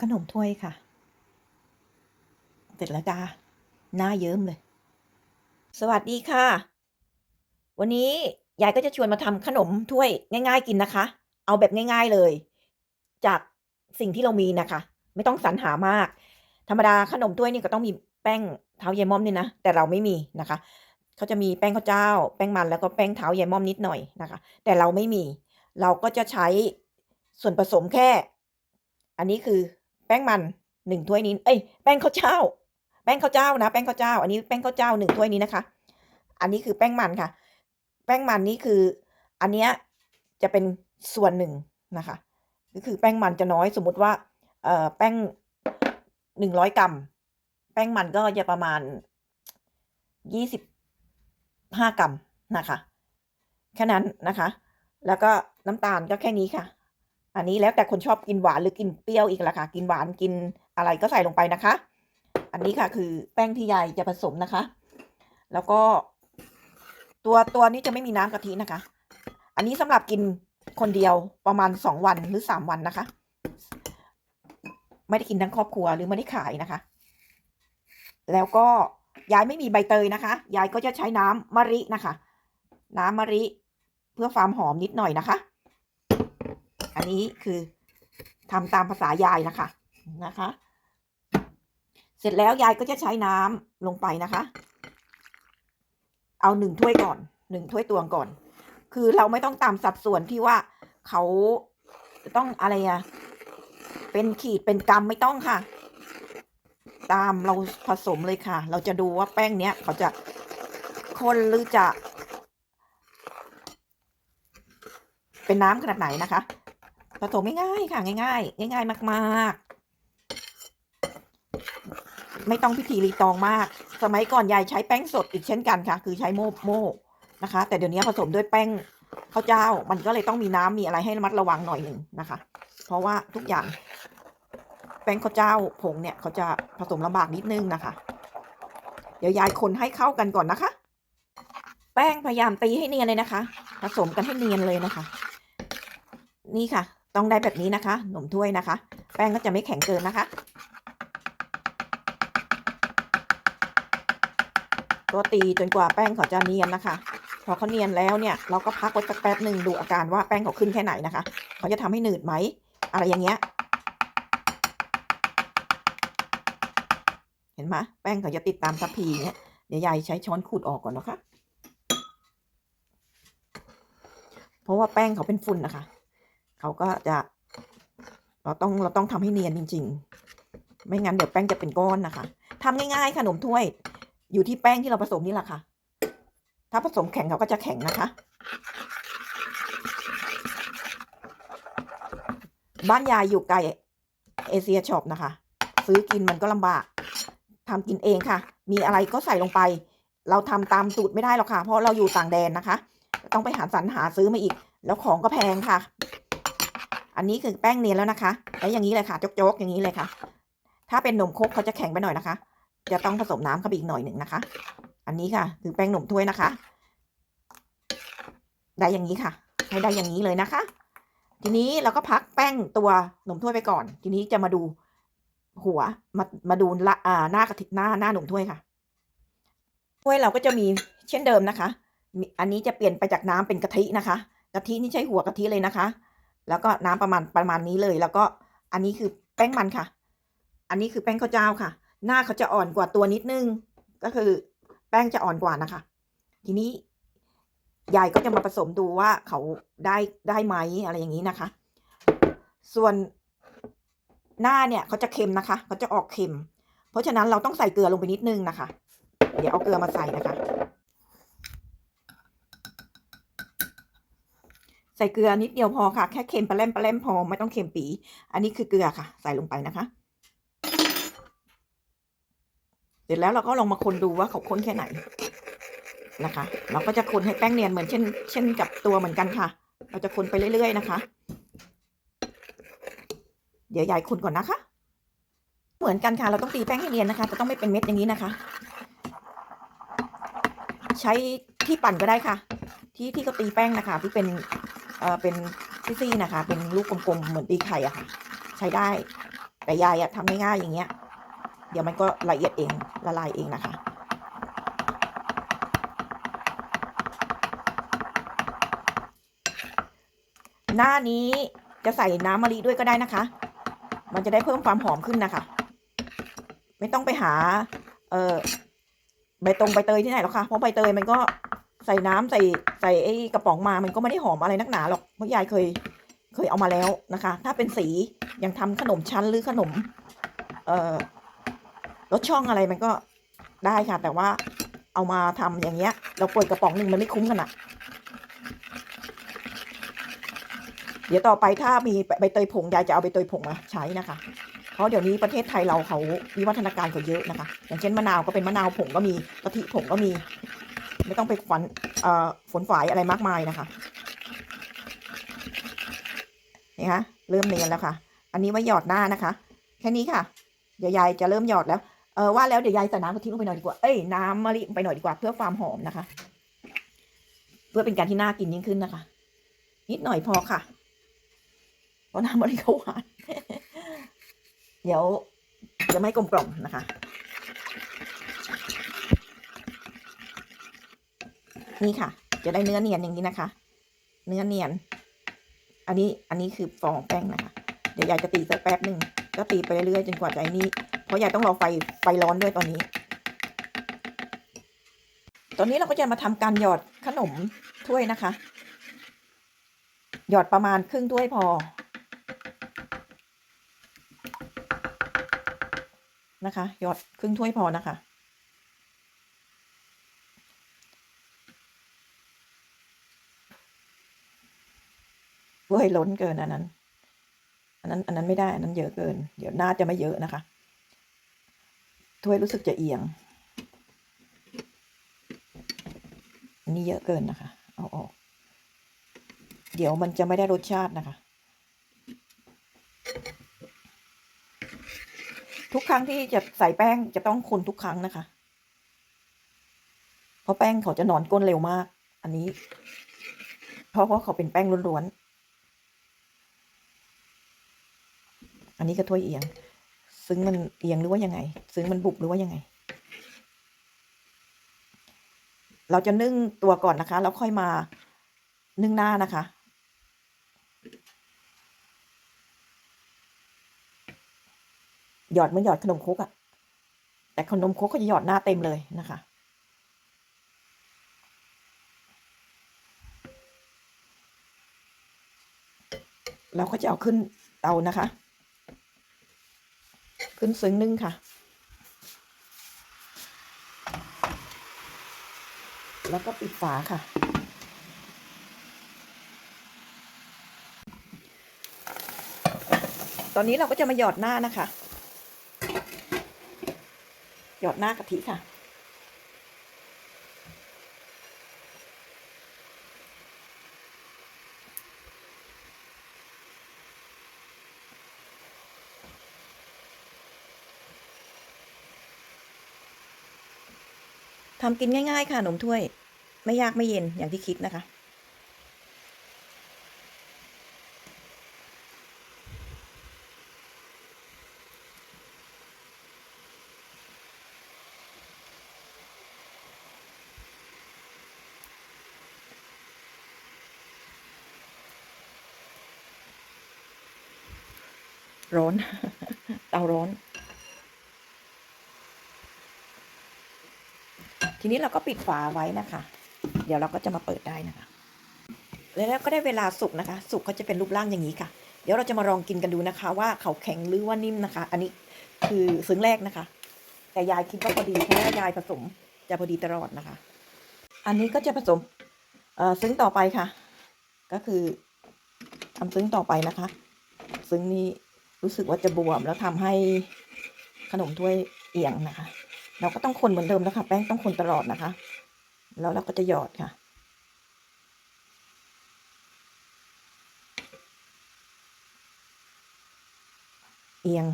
ขนมถ้วยค่ะ เสร็จแล้วจ้าหน้าเยิ้มเลย สวัสดีค่ะ วันนี้ยายก็จะชวนมาทำขนมถ้วยง่าย ๆ กินนะคะ เอาแบบง่าย ๆเลย จากสิ่งที่เรามีนะคะ ไม่ต้องสรรหามาก ธรรมดาขนมถ้วยนี่ก็ต้องมีแป้งเท้าเยม่อมนี่นะแต่เราไม่มีนะคะเขาจะมีแป้งข้าวเจ้า แป้งมันแล้วก็แป้งเท้าเยม่อมนิดหน่อยนะคะ แต่เราไม่มี เราก็จะใช้ส่วนผสมแค่ อันนี้คือ แป้งมันหนึ่งถ้วยนี้ เอ้ย แป้งข้าวเจ้า แป้งข้าวเจ้านะ แป้งข้าวเจ้า อันนี้แป้งข้าวเจ้าหนึ่งถ้วยนี้นะคะ อันนี้คือแป้งมันค่ะ แป้งมันนี่คือ อันเนี้ยจะเป็นส่วนหนึ่งนะคะ ก็คือแป้งมันจะน้อย สมมุติว่า เอ่อ แป้งหนึ่งร้อยกรัม แป้งมันก็จะประมาณยี่สิบห้ากรัมนะคะ แค่นั้นนะคะ แล้วก็น้ำตาลก็แค่นี้ค่ะ อันนี้แล้วแต่คนชอบกินหวานหรือกินเปรี้ยวอีกละค่ะ กินหวานกินอะไรก็ใส่ลงไปนะคะ อันนี้ค่ะคือแป้งที่ยายจะผสมนะคะ แล้วก็ ตัวตัวนี้จะไม่มีน้ำกะทินะคะ อันนี้สำหรับกินคนเดียวประมาณสองวันหรือสามวันนะคะ ไม่ได้กินทั้งครอบครัวหรือไม่ได้ขายนะคะ แล้วก็ยายไม่มีใบเตยนะคะ ยายก็จะใช้น้ำมะรินะคะ น้ำมะริ เพื่อความหอมนิดหน่อยนะคะ อันนี้คือทำตามภาษายายนะคะนะคะ เสร็จแล้วยายก็จะใช้น้ำลงไปนะคะ เอาหนึ่งถ้วยก่อนหนึ่งถ้วยตวงก่อน คือเราไม่ต้องตามสัดส่วนที่ว่าเขาต้องอะไรอะเป็นขีดเป็นกรัมไม่ต้องค่ะ ตามเราผสมเลยค่ะ เราจะดูว่าแป้งเนี้ยเขาจะข้นหรือจะ เป็นน้ำขนาดไหนนะคะ ผสมง่ายๆค่ะ ง่ายๆง่าย ๆ มากๆ ไม่ต้องพิธีรีตองมาก สมัยก่อนยายใช้แป้งสดอีกเช่นกันค่ะ คือใช้โมโม่นะคะ แต่เดี๋ยวนี้ผสมด้วยแป้งข้าวเจ้า มันก็เลยต้องมีน้ำมีอะไรให้ระมัดระวังหน่อยหนึ่งนะคะ เพราะว่าทุกอย่าง แป้งข้าวเจ้าผงเนี่ยเขาจะผสมลำบากนิดนึงนะคะ เดี๋ยวยายคนให้เข้ากันก่อนนะคะ แป้งพยายามตีให้เนียนเลยนะคะ ผสมกันให้เนียนเลยนะคะ นี่ค่ะ ต้องได้แบบนี้นะคะ หนมถ้วยนะคะ แป้งก็จะไม่แข็งเกินนะคะ ก็ตีจนกว่าแป้งเขาจะเนียนนะคะ พอเขาเนียนแล้วเนี่ย เราก็พักไว้สักแป๊บหนึ่งดูอาการว่าแป้งเขาขึ้นแค่ไหนนะคะ เขาจะทำให้หนืดไหม อะไรอย่างเงี้ย เห็นไหมแป้งเขาจะติดตามทัพพีเนี่ย เดี๋ยวยายใช้ช้อนขูดออกก่อนนะคะ เพราะว่าแป้งเขาเป็นฝุ่นนะคะ เขาก็จะเราต้องเราต้องทำให้เนียนจริง ๆ ไม่งั้นเดี๋ยวแป้งจะเป็นก้อนนะคะทำง่ายๆขนมถ้วย อยู่ที่แป้งที่เราผสมนี่แหละค่ะ ถ้าผสมแข็งเขาก็จะแข็งนะคะ บ้านยายอยู่ไกลเอเชียช็อปนะคะ ซื้อกินมันก็ลำบากทำกินเองค่ะ มีอะไรก็ใส่ลงไป เราทำตามสูตรไม่ได้หรอกค่ะ เพราะเราอยู่ต่างแดนนะคะ ต้องไปหาสรรหาซื้อมาอีก แล้วของก็แพงค่ะ อันนี้คือแป้งเนียนแล้วนะคะแล้วอย่างนี้เลยค่ะโจกๆอย่างนี้เลยค่ะ ถ้าเป็นนมครกเขาจะแข็งไปหน่อยนะคะ จะต้องผสมน้ำเข้าไปอีกหน่อยหนึ่งนะคะ อันนี้ค่ะ คือแป้งนมถ้วยนะคะ ได้อย่างนี้ค่ะ ให้ได้อย่างนี้เลยนะคะ ทีนี้เราก็พักแป้งตัวนมถ้วยไปก่อน ทีนี้จะมาดูหัวมามาดูละอ่าหน้ากะทิหน้าหน้านมถ้วยค่ะถ้วยเราก็จะมีเช่นเดิมนะคะมีอันนี้จะเปลี่ยนไปจากน้ำเป็นกะทินะคะกะทินี่ใช้หัวกะทิเลยนะคะ แล้วก็น้ำประมาณประมาณนี้เลย แล้วก็อันนี้คือแป้งมันค่ะ อันนี้คือแป้งข้าวเจ้าค่ะ หน้าเขาจะอ่อนกว่าตัวนิดนึง ก็คือแป้งจะอ่อนกว่านะคะ ทีนี้ยายก็จะมาผสมดูว่าเขาได้ได้ไหมอะไรอย่างนี้นะคะ ส่วนหน้าเนี่ยเขาจะเค็มนะคะเขาจะออกเค็ม เพราะฉะนั้นเราต้องใส่เกลือลงไปนิดนึงนะคะ เดี๋ยวเอาเกลือมาใส่นะคะ ใส่เกลือนิดเดียวพอค่ะ แค่เค็มปลาแรมปลาแรมพอไม่ต้องเค็มปี อันนี้คือเกลือค่ะ ใส่ลงไปนะคะ เสร็จแล้วเราก็ลองมาคนดูว่าเขาข้นแค่ไหนนะคะ เราก็จะคนให้แป้งเนียนเหมือนเช่น เช่นกับตัวเหมือนกันค่ะ เราจะคนไปเรื่อยๆนะคะ เดี๋ยวยายคนก่อนนะคะ เหมือนกันค่ะ เราต้องตีแป้งให้เนียนนะคะ จะต้องไม่เป็นเม็ดอย่างนี้นะคะ ใช้ที่ปั่นก็ได้ค่ะ ที่ที่เขาตีแป้งนะคะ ที่เป็น เออเป็นซี่ๆนะคะ เป็นลูกกลมๆเหมือนตีไข่อะค่ะ ใช้ได้แต่ยายอะทำง่ายๆอย่างเงี้ย เดี๋ยวมันก็ละเอียดเองละลายเองนะคะหน้านี้จะใส่น้ำมะลิด้วยก็ได้นะคะ มันจะได้เพิ่มความหอมขึ้นนะคะ ไม่ต้องไปหา เอ่อ ใบตรงใบเตยที่ไหนหรอกค่ะ เพราะใบเตยมันก็ ใส่น้ำใส่ใส่ไอ้กระป๋องมามันก็ไม่ได้หอมอะไรนักหนาหรอกเพราะยายเคยเคยเอามาแล้วนะคะ ถ้าเป็นสียังทำขนมชั้นหรือขนม เอ่อรสช่องอะไรมันก็ได้ค่ะ แต่ว่าเอามาทำอย่างเงี้ย เราเปิดกระป๋องหนึ่งมันไม่คุ้มกันอะเดี๋ยวต่อไปถ้ามีใบเตยผงยายจะเอาใบเตยผงมาใช้นะคะ เพราะเดี๋ยวนี้ประเทศไทยเราเขาวิวัฒนาการเขาเยอะนะคะ อย่างเช่นมะนาวก็เป็นมะนาวผงก็มีกะทิผงก็มี ไม่ต้องไปฝันเอ่อฝนฝายอะไรมากมายนะคะนี่คะเริ่มเนียนแล้วค่ะ อันนี้ไว้หยอดหน้านะคะ แค่นี้ค่ะ เดี๋ยวยายจะเริ่มหยอดแล้วเออว่าแล้วเดี๋ยวยายใส่น้ำกะทิลงไปหน่อยดีกว่า เอ้ยน้ำมะลิไปหน่อยดีกว่าเพื่อความหอมนะคะ เพื่อเป็นการที่น่ากินยิ่งขึ้นนะคะ นิดหน่อยพอค่ะเพราะน้ำมะลิเขาหวานเดี๋ยวจะไม่กลมกล่อมนะคะ นี่ค่ะ จะได้เนื้อเนียนอย่างนี้นะคะ เนื้อเนียน อันนี้อันนี้คือฟองแป้งนะคะ เดี๋ยวยายจะตีสักแป๊บหนึ่งก็ตีไปเรื่อยๆจนกว่าจะไอ้นี่เพราะยายต้องรอไฟไฟร้อนด้วยตอนนี้ ตอนนี้เราก็จะมาทำการหยอดขนมถ้วยนะคะ หยอดประมาณครึ่งถ้วยพอนะคะ หยอดครึ่งถ้วยพอนะคะ เว้ยล้นเกินอันนั้น อันนั้น อันนั้นไม่ได้ อันนั้นเยอะเกิน เดี๋ยวน่าจะไม่เยอะนะคะ ถ้วยรู้สึกจะเอียง อันนี้เยอะเกินนะคะ เอาออก เดี๋ยวมันจะไม่ได้รสชาตินะคะ ทุกครั้งที่จะใส่แป้งจะต้องคนทุกครั้งนะคะ เพราะแป้งเขาจะนอนก้นเร็วมาก อันนี้ เพราะเพราเขาเป็นแป้งล้วนๆ นนี้ก็ถ้วยเอียง ซึ้งมันเอียงหรือว่ายังไง ซึ้งมันบุบหรือว่ายังไง เราจะนึ่งตัวก่อนนะคะ แล้วค่อยมานึ่งหน้านะคะ หยอดเหมือนหยอดขนมคกอะแต่ขนมครกเขาจะหยอดหน้าเต็มเลยนะคะเราก็จะเอาขึ้นเตานะคะ ขึ้นซึ้งนึ่งค่ะ แล้วก็ปิดฝาค่ะ ตอนนี้เราก็จะมาหยอดหน้านะคะ หยอดหน้ากะทิค่ะ ทำกินง่าย ๆ ค่ะขนมถ้วย ไม่ยากไม่เย็นอย่างที่คิดนะคะ ร้อน เตาร้อน ทีนี้เราก็ปิดฝาไว้นะคะ เดี๋ยวเราก็จะมาเปิดได้นะคะ แล้วก็ได้เวลาสุกนะคะ สุกก็จะเป็นรูปร่างอย่างนี้ค่ะ เดี๋ยวเราจะมาลองกินกันดูนะคะ ว่าเขาแข็งหรือว่านิ่มนะคะ อันนี้คือซึ้งแรกนะคะ แต่ยายคิดว่าพอดีเพราะว่ายายผสมจะพอดีตลอดนะคะ อันนี้ก็จะผสมซึ้งต่อไปค่ะ ก็คือทำซึ้งต่อไปนะคะ ซึ้งนี้รู้สึกว่าจะบวมแล้วทำให้ขนมถ้วยเอียงนะคะ เราก็ต้องคนเหมือนเดิมนะคะ แป้งต้องคนตลอดนะคะ แล้วเราก็จะหยอดค่ะ เอียง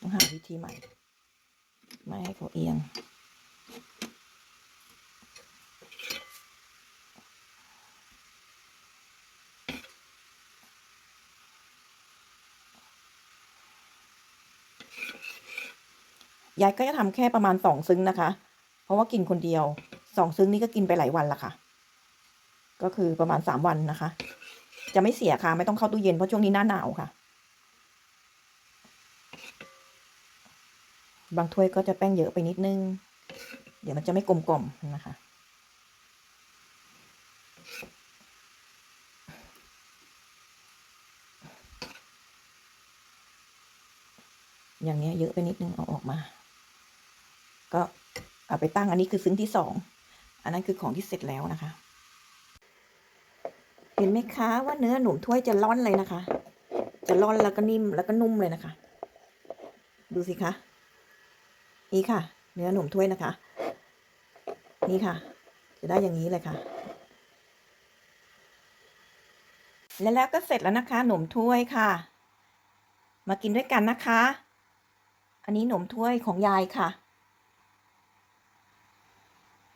ต้องหาวิธีใหม่ ไม่ให้เขาเอียง ยายก็จะทำแค่ประมาณสองซึ้งนะคะ เพราะว่ากินคนเดียวสองซึ้งนี่ก็กินไปหลายวันละค่ะ ก็คือประมาณสามวันนะคะ จะไม่เสียค่ะไม่ต้องเข้าตู้เย็นเพราะช่วงนี้หน้าหนาวค่ะ บางถ้วยก็จะแป้งเยอะไปนิดนึง เดี๋ยวมันจะไม่กลมกล่อมนะคะอย่างเนี้ยเยอะไปนิดนึงเอาออกมา ก็เอาไปตั้งอันนี้คือซึ้งที่สอง อันนั้นคือของที่เสร็จแล้วนะคะ เห็นไหมคะว่าเนื้อหนุ่มถ้วยจะร่อนเลยนะคะ จะร่อนแล้วก็นิ่มแล้วก็นุ่มเลยนะคะ ดูสิคะนี่ค่ะ เนื้อหนุ่มถ้วยนะคะ นี่ค่ะ จะได้อย่างนี้เลยค่ะ และแล้วก็เสร็จแล้วนะคะ หนุ่มถ้วยค่ะ มากินด้วยกันนะคะ อันนี้หนมถ้วยของยายค่ะ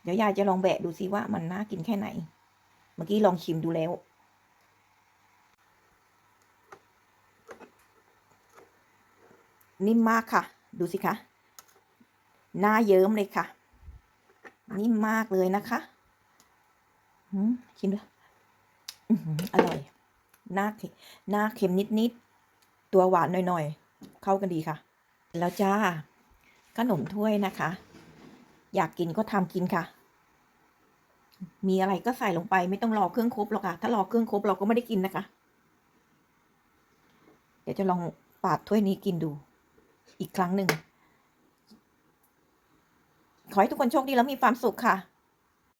เดี๋ยวยายจะลองแบะดูซิว่ามันน่ากินแค่ไหน เมื่อกี้ลองชิมดูแล้ว นิ่มมากค่ะ ดูสิคะหน้าเยิ้มเลยค่ะ นิ่มมากเลยนะคะหืมชิมดูอื้อหือร่อย หน้าเค็มหน้าเค็มนิดๆ ตัวหวานหน่อยๆ เข้ากันดีค่ะ แล้วจ้า ขนมถ้วยนะคะ อยากกินก็ทำกินค่ะ มีอะไรก็ใส่ลงไปไม่ต้องรอเครื่องครบหรอกค่ะ ถ้ารอเครื่องครบเราก็ไม่ได้กินนะคะ เดี๋ยวจะลองปาดถ้วยนี้กินดู อีกครั้งหนึ่ง ขอให้ทุกคนโชคดีแล้วมีความสุขค่ะ